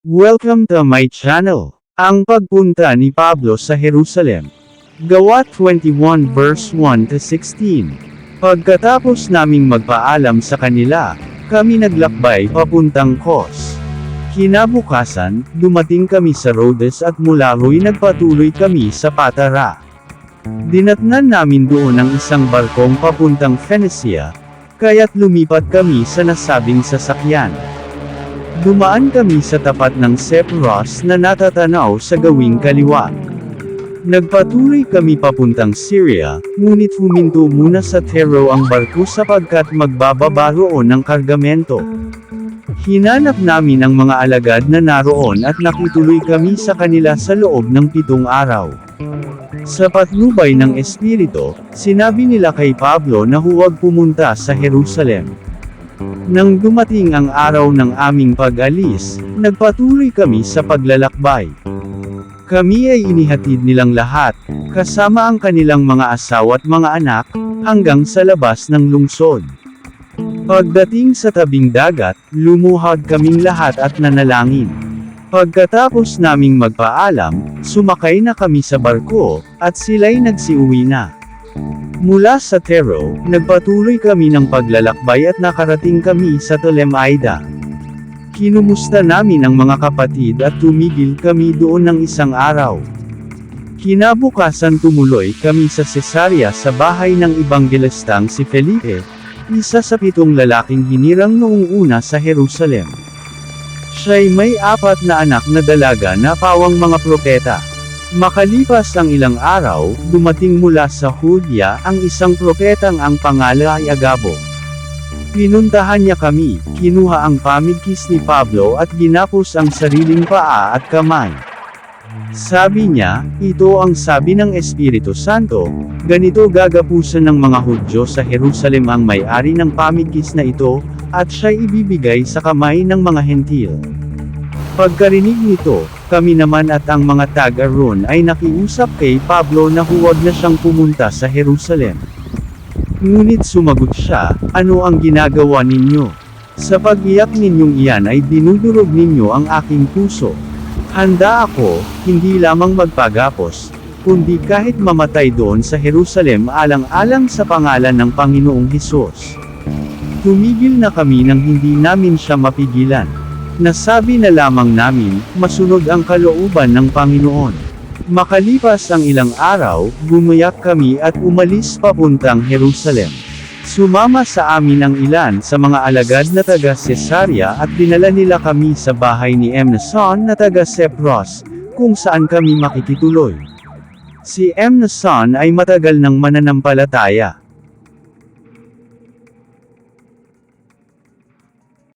Welcome to my channel. Ang pagpunta ni Pablo sa Jerusalem. Gawa 21 verse 1 to 16. Pagkatapos naming magpaalam sa kanila, kami naglakbay papuntang Kos. Kinabukasan, dumating kami sa Rhodes at mula ro'y nagpatuloy kami sa Patara. Dinatnan namin doon ang isang barkong papuntang Phoenicia, kaya't lumipat kami sa nasabing sasakyan. Dumaan kami sa tapat ng Sepros na natatanaw sa gawing kaliwa. Nagpatuloy kami papuntang Syria, ngunit huminto muna sa Tero ang barko sapagkat magbababa roon ng kargamento. Hinanap namin ang mga alagad na naroon at nakituloy kami sa kanila sa loob ng pitong araw. Sa patnubay ng Espiritu, sinabi nila kay Pablo na huwag pumunta sa Jerusalem. Nang dumating ang araw ng aming pag-alis, nagpatuloy kami sa paglalakbay. Kami ay inihatid nilang lahat, kasama ang kanilang mga asawa at mga anak, hanggang sa labas ng lungsod. Pagdating sa tabing dagat, lumuhad kaming lahat at nanalangin. Pagkatapos naming magpaalam, sumakay na kami sa barko, at sila'y nagsiuwi na. Mula sa Tero, nagpatuloy kami ng paglalakbay at nakarating kami sa Tolemaida. Kinumusta namin ang mga kapatid at tumigil kami doon ng isang araw. Kinabukasan tumuloy kami sa Cesarea sa bahay ng Ibanghelistang si Felipe, isa sa pitong lalaking hinirang noong una sa Jerusalem. Siya'y may apat na anak na dalaga na pawang mga propeta. Makalipas ang ilang araw, dumating mula sa Hudya ang isang propetang ang pangalan ay Agabo. Pinuntahan niya kami, kinuha ang pamigkis ni Pablo at ginapos ang sariling paa at kamay. Sabi niya, ito ang sabi ng Espiritu Santo, ganito gagapusan ng mga Hudyo sa Jerusalem ang may-ari ng pamigkis na ito, at siya'y ibibigay sa kamay ng mga hentil. Pagkarinig nito, kami naman at ang mga taga-ron ay nakiusap kay Pablo na huwag na siyang pumunta sa Jerusalem. Ngunit sumagot siya, ano ang ginagawa ninyo? Sa pag-iyak ninyong iyan ay dinudurog ninyo ang aking puso. Handa ako, hindi lamang magpagapos, kundi kahit mamatay doon sa Jerusalem alang-alang sa pangalan ng Panginoong Hesus. Tumigil na kami nang hindi namin siya mapigilan. Nasabi na lamang namin, masunod ang kalooban ng Panginoon. Makalipas ang ilang araw, gumayak kami at umalis papuntang Jerusalem. Sumama sa amin ang ilan sa mga alagad na taga Cesarea at dinala nila kami sa bahay ni Emnason na taga Sepros, kung saan kami makikituloy. Si Emnason ay matagal ng mananampalataya.